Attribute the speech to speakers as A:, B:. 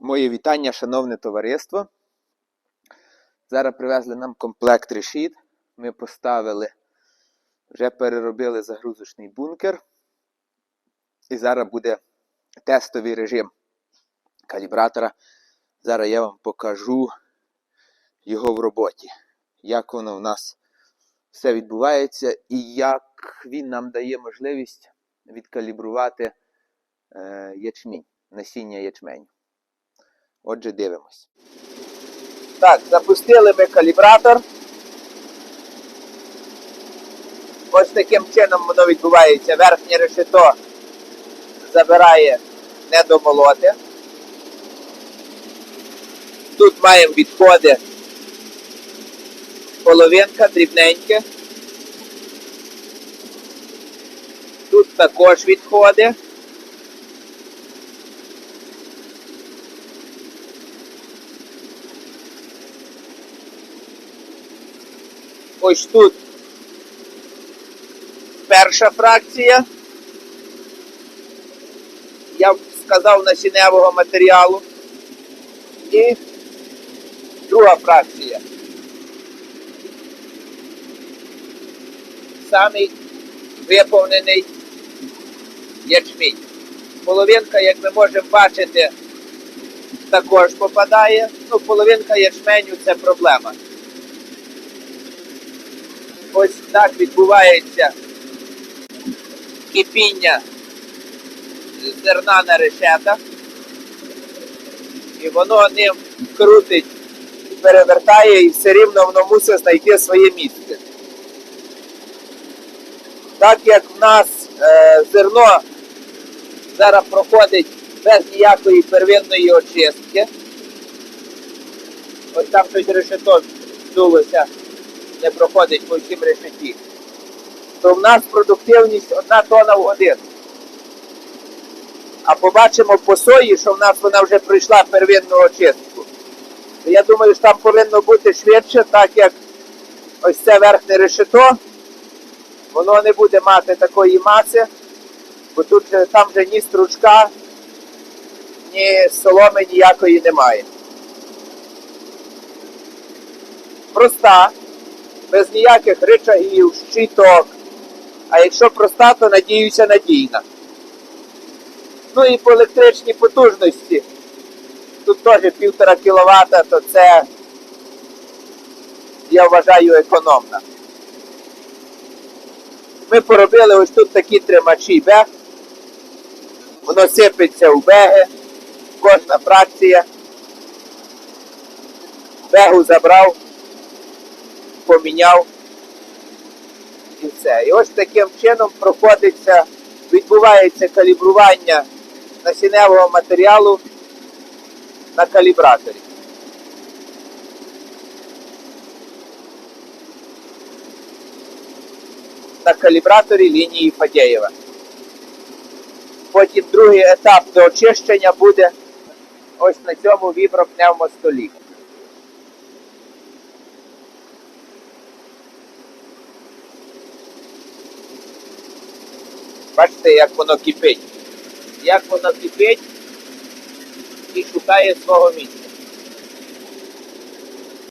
A: Моє вітання, шановне товариство. Зараз привезли нам комплект решіт. Ми поставили, вже переробили загрузочний бункер. І зараз буде тестовий режим калібратора. Зараз я вам покажу його в роботі. Як воно в нас все відбувається і як він нам дає можливість відкалібрувати е, ячмінь, насіння ячменю. Отже, дивимось. Так, запустили ми калібратор. Ось таким чином воно відбувається. Верхнє решето забирає недомолоти. Тут маємо відходи половинка дрібненьке. Тут також відходи. Ось тут перша фракція. Я сказав насінневого матеріалу. І друга фракція. Самий виповнений ячмінь. Половинка, як ми можемо бачити, також попадає. Ну, половинка ячменю це проблема. Ось так відбувається кипіння зерна на решетах. І воно ним крутить, перевертає і все рівно воно мусить знайти своє місце. Так як в нас е, зерно зараз проходить без ніякої первинної очистки, ось там щось решето здулося, не проходить по всім решеті, то в нас продуктивність 1 тонна в годину. А побачимо по сої, що в нас вона вже пройшла первинну очистку. То я думаю, що там повинно бути швидше, так як ось це верхнє решето, воно не буде мати такої маси, бо тут там вже ні стручка, ні соломи ніякої немає. Проста, без ніяких ричагів, щиток. А якщо проста, то надіюся надійна. Ну і по електричній потужності. Тут теж 1,5 кВт, то це, я вважаю, економна. Ми поробили ось тут такі тримачі бег. Воно сипеться у беги, кожна фракція. Бегу забрав, поміняв і все. І ось таким чином проходиться, відбувається калібрування насінневого матеріалу на калібраторі. На калібраторі лінії Фадєєва. Потім другий етап до очищення буде ось на цьому вібропневмостолі. Бачите, як воно кипить. Як воно кипить і шукає свого місця.